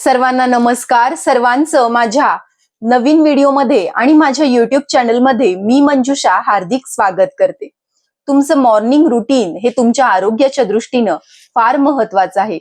सर्वांना नमस्कार. सर्वांचं माझ्या नवीन व्हिडिओमध्ये आणि माझ्या युट्यूब चॅनलमध्ये मी मंजुषा हार्दिक स्वागत करते. तुमचं मॉर्निंग रुटीन हे तुमच्या आरोग्याच्या दृष्टीनं फार महत्वाचं आहे.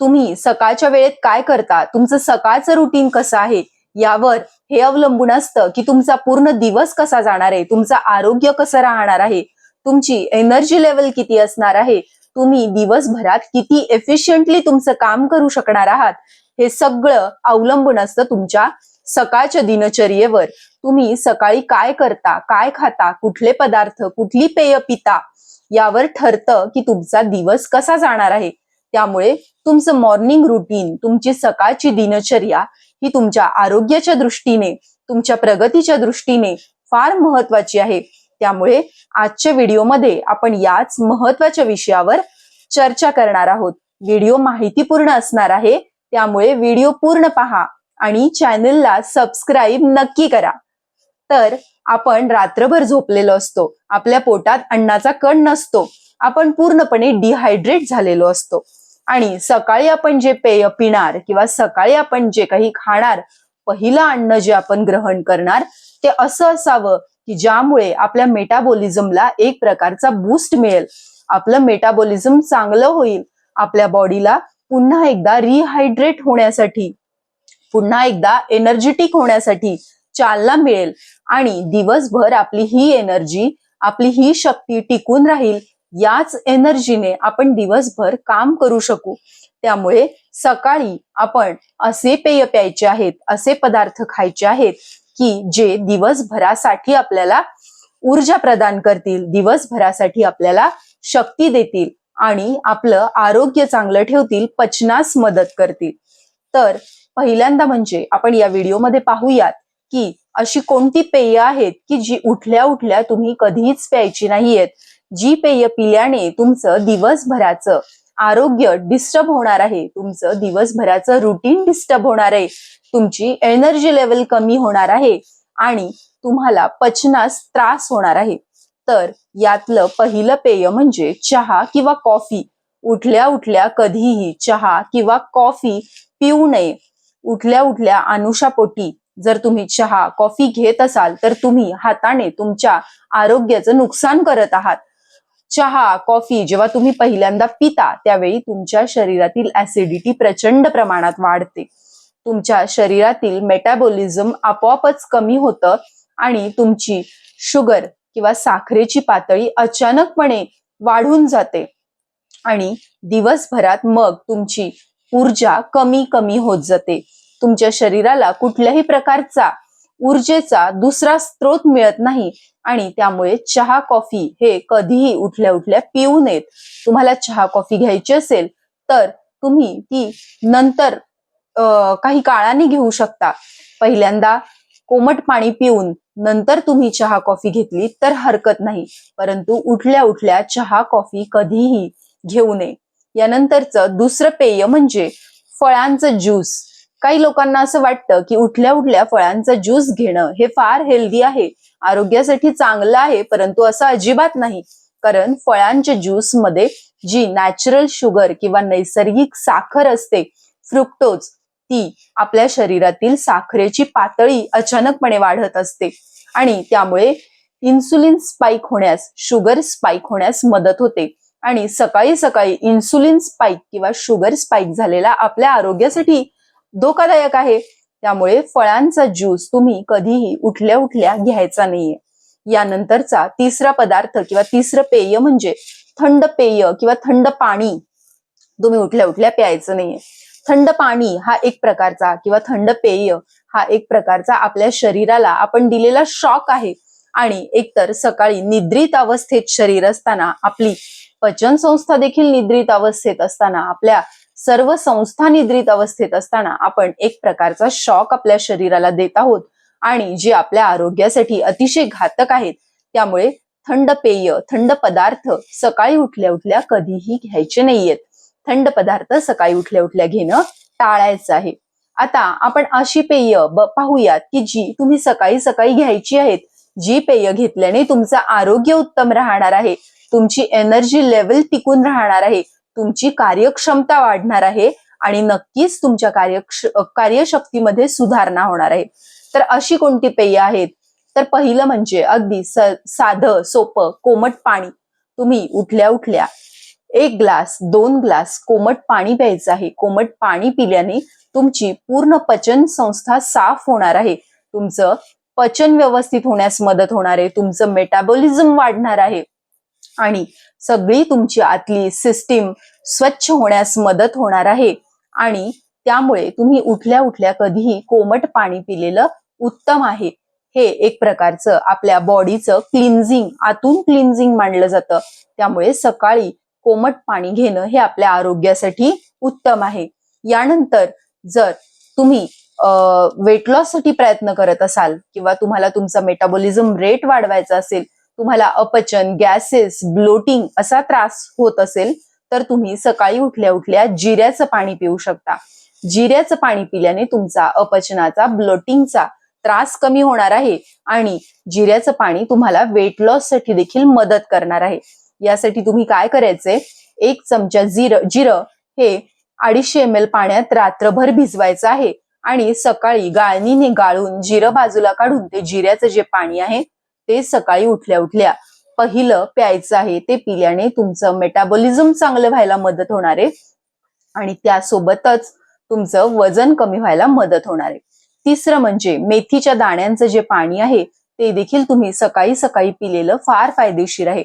तुम्ही सकाळच्या वेळेत काय करता? तुमचं सकाळचं रुटीन कसं आहे? यावर हे अवलंबून असतं की तुमचा पूर्ण दिवस कसा जाणार आहे? तुमचं आरोग्य कसं राहणार आहे? तुमची एनर्जी लेवल किती असणार आहे? तुम्ही दिवसभरात किती एफिशियंटली तुमचं काम करू शकणार आहात? हे सगळं अवलंबून असतं तुमच्या सकाळच्या दिनचर्येवर. तुम्ही सकाळी काय करता काय खाता कुठले पदार्थ कुठली पेय पिता यावर ठरतं की तुमचा दिवस कसा जाणार आहे. त्यामुळे तुमचं मॉर्निंग रुटीन तुमची सकाळची दिनचर्या ही तुमच्या आरोग्याच्या दृष्टीने तुमच्या प्रगतीच्या दृष्टीने फार महत्वाची आहे. त्यामुळे आजच्या व्हिडिओमध्ये आपण याच महत्त्वाच्या विषयावर चर्चा करणार आहोत. व्हिडिओ माहितीपूर्ण असणार आहे. त्यामुळे व्हिडिओ पूर्ण पहा आणि चॅनलला सबस्क्राईब नक्की करा. तर आपण रात्रभर झोपलेलो असतो. आपल्या पोटात अन्नाचा कण नसतो. आपण पूर्णपणे डिहायड्रेट झालेलो असतो. आणि सकाळी आपण जे पेय पिणार किंवा सकाळी आपण जे काही खाणार पहिलं अन्न जे आपण ग्रहण करणार ते असं असावं की ज्यामुळे आपल्या मेटाबॉलिझमला एक प्रकारचा बूस्ट मिळेल. आपलं मेटाबॉलिझम चांगलं होईल. आपल्या बॉडीला पुन्हा एकदा रिहायड्रेट होण्यासाठी पुन्हा एकदा एनर्जेटिक होण्यासाठी चालना मिळेल आणि दिवसभर आपली ही एनर्जी आपली ही शक्ती टिकून राहील. याच एनर्जीने आपण दिवसभर काम करू शकू. त्यामुळे सकाळी आपण असे पेय प्यायचे आहेत असे पदार्थ खायचे आहेत की जे दिवसभरासाठी आपल्याला ऊर्जा प्रदान करतील दिवसभरासाठी आपल्याला शक्ती देतील. आणि आपलं आरोग्य चांगलं ठेवतील पचनास मदत करतील. तर पहिल्यांदा म्हणजे आपण या व्हिडिओमध्ये पाहूयात की अशी कोणती पेय आहेत की जी उठल्या उठल्या तुम्ही कधीच प्यायची नाहीयेत. जी पेय पिल्याने तुमचं दिवसभराचं आरोग्य डिस्टर्ब होणार आहे. तुमचं दिवसभराचं रुटीन डिस्टर्ब होणार आहे. तुमची एनर्जी लेवल कमी होणार आहे आणि तुम्हाला पचनास त्रास होणार आहे. तर यातलं पहिलं पेय म्हणजे चहा किंवा कॉफी. उठल्या उठल्या कधीही चहा किंवा कॉफी पिऊ नये. उठल्या उठल्या अनुषापोटी जर तुम्ही चहा कॉफी घेत असाल तर तुम्ही हाताने तुमच्या आरोग्याचं नुकसान करत आहात. चहा कॉफी जेव्हा तुम्ही पहिल्यांदा पिता त्यावेळी तुमच्या शरीरातील ऍसिडिटी प्रचंड प्रमाणात वाढते. तुमच्या शरीरातील मेटाबॉलिझम आपोआपच कमी होतं आणि तुमची शुगर किंवा साखरेची पातळी अचानकपणे वाढून जाते. आणि दिवसभरात मग तुमची ऊर्जा कमी कमी होत जाते. तुमच्या शरीराला कुठल्याही प्रकारचा ऊर्जेचा दुसरा स्रोत मिळत नाही आणि त्यामुळे चहा कॉफी हे कधीही उठल्या उठल्या पिऊ नयेत. तुम्हाला चहा कॉफी घ्यायची असेल तर तुम्ही ती नंतर काही काळाने घेऊ शकता. पहिल्यांदा कोमट पाणी पिऊन नंतर तुम्ही चहा कॉफी घेतली तर हरकत नाही. परंतु उठल्या उठल्या चहा कॉफी कधीही घेऊ नये. यानंतरचं दुसरं पेय म्हणजे फळांचं ज्यूस. काही लोकांना असं वाटतं की उठल्या उठल्या फळांचा ज्यूस घेणं हे फार हेल्दी आहे. आरोग्यासाठी चांगलं आहे परंतु असं अजिबात नाही. कारण फळांच्या ज्यूसमध्ये जी नॅचरल शुगर किंवा नैसर्गिक साखर असते फ्रुक्टोज ती आपल्या शरीरातील साखरेची पातळी अचानकपणे वाढत असते. आणि त्यामुळे इन्सुलिन स्पाइक होण्यास शुगर स्पाइक होण्यास मदत होते. आणि सकाळी सकाळी इन्सुलिन स्पाइक किंवा शुगर स्पाइक झालेला आपल्या आरोग्यासाठी धोकादायक आहे. त्यामुळे फळांचा ज्यूस तुम्ही कधीही उठल्या उठल्या घ्यायचा नाहीये. यानंतरचा तिसरा पदार्थ किंवा तिसरं पेय म्हणजे थंड पेय किंवा थंड पाणी तुम्ही उठल्या उठल्या प्यायचं नाहीये. थंड पाणी हा एक प्रकारचा किंवा थंड पेय हा एक प्रकारचा आपल्या शरीराला आपण दिलेला शॉक आहे. आणि एकतर सकाळी निद्रित अवस्थेत शरीर असताना आपली पचन संस्था देखील निद्रित अवस्थेत असताना आपल्या सर्व संस्था निद्रित अवस्थेत असताना आपण एक प्रकारचा शॉक आपल्या शरीराला देत आहोत. आणि जे आपल्या आरोग्यासाठी अतिशय घातक आहेत. त्यामुळे थंड पेय थंड पदार्थ सकाळी उठल्या उठल्या कधीही घ्यायचे नाहीयेत. थंड पदार्थ सकाळी उठल्या उठल्या घेणं टाळायचं आहे. आता आपण अशी पेय पाहूयात की जी तुम्ही सकाळी सकाळी घ्यायची आहेत. जी पेय घेतल्याने तुमचं आरोग्य उत्तम राहणार आहे. तुमची एनर्जी लेवल टिकून राहणार आहे. तुमची कार्यक्षमता वाढणार आहे आणि नक्कीच तुमच्या कार्यक्ष कार्यशक्तीमध्ये सुधारणा होणार आहे. तर अशी कोणती पेय आहेत? तर पहिलं म्हणजे अगदी स- साधं सोपं कोमट पाणी. तुम्ही उठल्या उठल्या एक ग्लास दोन ग्लास कोमट पाणी प्यायचं आहे. कोमट पाणी पिल्याने तुमची पूर्ण पचन संस्था साफ होणार आहे. तुमचं पचन व्यवस्थित होण्यास मदत होणार आहे. तुमचं मेटाबॉलिझम वाढणार आहे. आणि सगळी तुमची आतली सिस्टीम स्वच्छ होण्यास मदत होणार आहे. आणि त्यामुळे तुम्ही उठल्या उठल्या कधीही कोमट पाणी पिलेलं उत्तम आहे. हे एक प्रकारचं आपल्या बॉडीचं क्लिन्झिंग आतून क्लिन्झिंग मानलं जातं. त्यामुळे सकाळी कोमट पाणी घेणं हे आपल्या आरोग्यासाठी उत्तम आहे. यानंतर जर तुम्ही वेट लॉससाठी प्रयत्न करत असाल किंवा तुम्हाला तुमचा मेटाबॉलिझम रेट वाढवायचा असेल तुम्हाला अपचन गॅसेस ब्लोटिंग असा त्रास होत असेल तर तुम्ही सकाळी उठल्या उठल्या जिऱ्याचं पाणी पिऊ शकता. जिऱ्याचं पाणी पिल्याने तुमचा अपचनाचा ब्लोटिंगचा त्रास कमी होणार आहे आणि जिऱ्याचं पाणी तुम्हाला वेट लॉससाठी देखील मदत करणार आहे. यासाठी तुम्ही काय करायचे? एक चमचा जिरं जिरं हे अडीचशे एम एल पाण्यात रात्रभर भिजवायचं आहे. आणि सकाळी गाळणीने गाळून जिरं बाजूला काढून ते जिऱ्याचं जे पाणी आहे ते सकाळी उठल्या उठल्या पहिलं प्यायचं आहे ते पिल्याने तुमचं मेटाबॉलिझम चांगलं व्हायला मदत होणार आहे. आणि त्यासोबतच तुमचं वजन कमी व्हायला मदत होणार आहे. तिसरं म्हणजे मेथीच्या दाण्यांचं जे पाणी आहे ते देखील तुम्ही सकाळी सकाळी पिलेलं फार फायदेशीर आहे.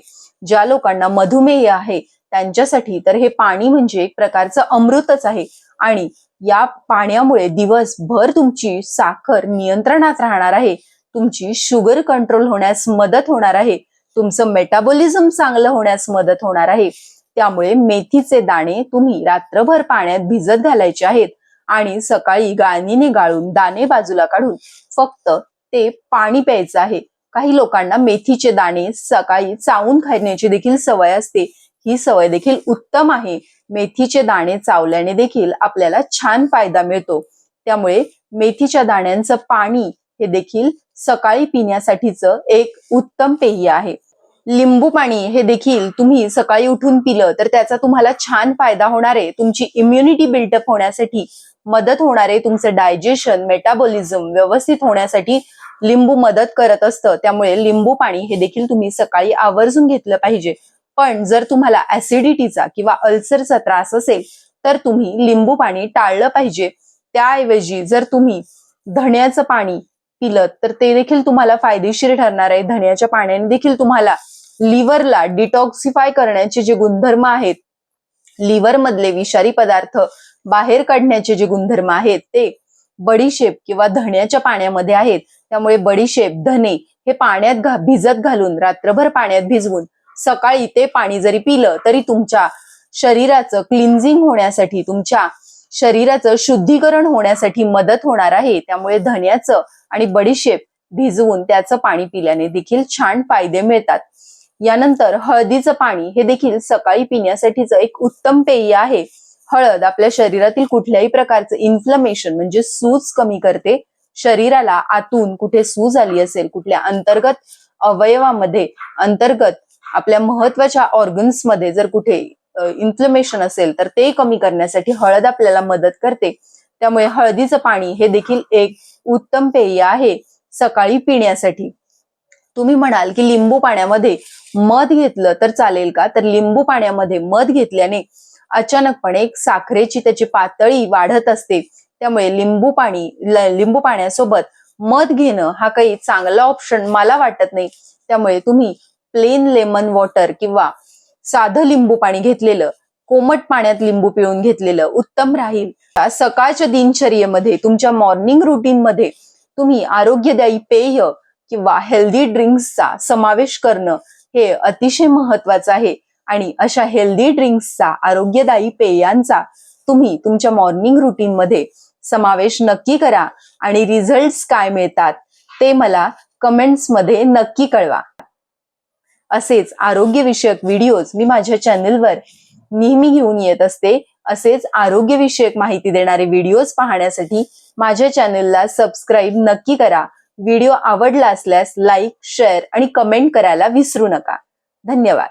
ज्या लोकांना मधुमेह आहे त्यांच्यासाठी तर हे पाणी म्हणजे एक प्रकारचं अमृतच आहे. आणि या पाण्यामुळे दिवसभर तुमची साखर नियंत्रणात राहणार आहे. तुमची शुगर कंट्रोल होण्यास मदत होणार आहे. तुमचं मेटाबॉलिझम चांगलं होण्यास मदत होणार आहे. त्यामुळे मेथीचे दाणे तुम्ही रात्रभर पाण्यात भिजत घालायचे आहेत. आणि सकाळी गाळणीने गाळून दाणे बाजूला काढून फक्त ते पाणी प्यायचं आहे. काही लोकांना मेथीचे दाणे सकाळी चावून खाण्याची देखील सवय असते. ही सवय देखील उत्तम आहे. मेथीचे दाणे चावल्याने देखील आपल्याला छान फायदा मिळतो. त्यामुळे मेथीच्या दाण्यांचं पाणी हे देखील सकाळी पिण्यासाठीच एक उत्तम पेय आहे. लिंबू पाणी हे देखील तुम्ही सकाळी उठून पिलं तर त्याचा तुम्हाला छान फायदा होणार आहे. तुमची इम्युनिटी बिल्डअप होण्यासाठी मदत होणार आहे. तुमचं डायजेशन मेटाबॉलिझम व्यवस्थित होण्यासाठी लिंबू मदत करत असतं. त्यामुळे लिंबू पाणी हे देखील तुम्ही सकाळी आवर्जून घेतलं पाहिजे. पण जर तुम्हाला ऍसिडिटीचा किंवा अल्सरचा त्रास असेल तर तुम्ही लिंबू पाणी टाळलं पाहिजे. त्याऐवजी जर तुम्ही धण्याचं पाणी पिलं तर ते देखील तुम्हाला फायदेशीर ठरणार आहे. धण्याच्या पाण्याने देखील तुम्हाला लिव्हरला डिटॉक्सिफाय करण्याचे जे गुणधर्म आहेत लिव्हर मधले विषारी पदार्थ बाहेर काढण्याचे जे गुणधर्म आहेत ते बडीशेप किंवा धण्याच्या पाण्यामध्ये आहेत. त्यामुळे बडीशेप धने हे पाण्यात घा भिजत घालून रात्रभर पाण्यात भिजवून सकाळी ते पाणी जरी पिलं तरी तुमच्या शरीराचं क्लिन्झिंग होण्यासाठी तुमच्या शरीराचं शुद्धीकरण होण्यासाठी मदत होणार आहे. त्यामुळे धन्याचं आणि बडीशेप भिजवून त्याचं पाणी पिल्याने देखील छान फायदे मिळतात. यानंतर हळदीचं पाणी हे देखील सकाळी पिण्यासाठीच एक उत्तम पेय आहे. हळद आपल्या शरीरातील कुठल्याही प्रकारचं इन्फ्लमेशन म्हणजे सूज कमी करते. शरीराला आतून कुठे सूज आली असेल कुठल्या अंतर्गत अवयवामध्ये अंतर्गत आपल्या महत्त्वाच्या ऑर्गन्समध्ये जर कुठे इन्फ्लमेशन असेल तर ते कमी करण्यासाठी हळद आपल्याला मदत करते. त्यामुळे हळदीचं पाणी हे देखील एक उत्तम पेय आहे सकाळी पिण्यासाठी. तुम्ही म्हणाल की लिंबू पाण्यामध्ये मध घेतलं तर चालेल का? तर लिंबू पाण्यामध्ये मध घेतल्याने अचानकपणे एक साखरेची त्याची पातळी वाढत असते. त्यामुळे लिंबू पाणी लिंबू पाण्यासोबत मध घेणं हा काही चांगला ऑप्शन मला वाटत नाही. त्यामुळे तुम्ही प्लेन लेमन वॉटर किंवा साधं लिंबू पाणी घेतलेलं कोमट पाण्यात लिंबू पिळून घेतलेलं उत्तम राहील. सकाळच्या दिनचर्येमध्ये तुमच्या मॉर्निंग रुटीन मध्ये तुम्ही आरोग्यदायी पेय किंवा हेल्दी ड्रिंक्सचा समावेश करणं हे अतिशय महत्वाचं आहे. आणि अशा हेल्दी ड्रिंक्सचा आरोग्यदायी पेयांचा तुम्ही तुमच्या मॉर्निंग रुटीन मध्ये समावेश नक्की करा. आणि रिझल्ट्स काय मिळतात ते मला कमेंट्समध्ये नक्की कळवा. असेच आरोग्यविषयक व्हिडिओज मी माझ्या चॅनलवर नेहमी घेऊन येत असते. असेच आरोग्यविषयक माहिती देणारे व्हिडिओज पाहण्यासाठी माझ्या चॅनलला सबस्क्राईब नक्की करा. व्हिडिओ आवडला असल्यास लाईक शेअर आणि कमेंट करायला विसरू नका. धन्यवाद.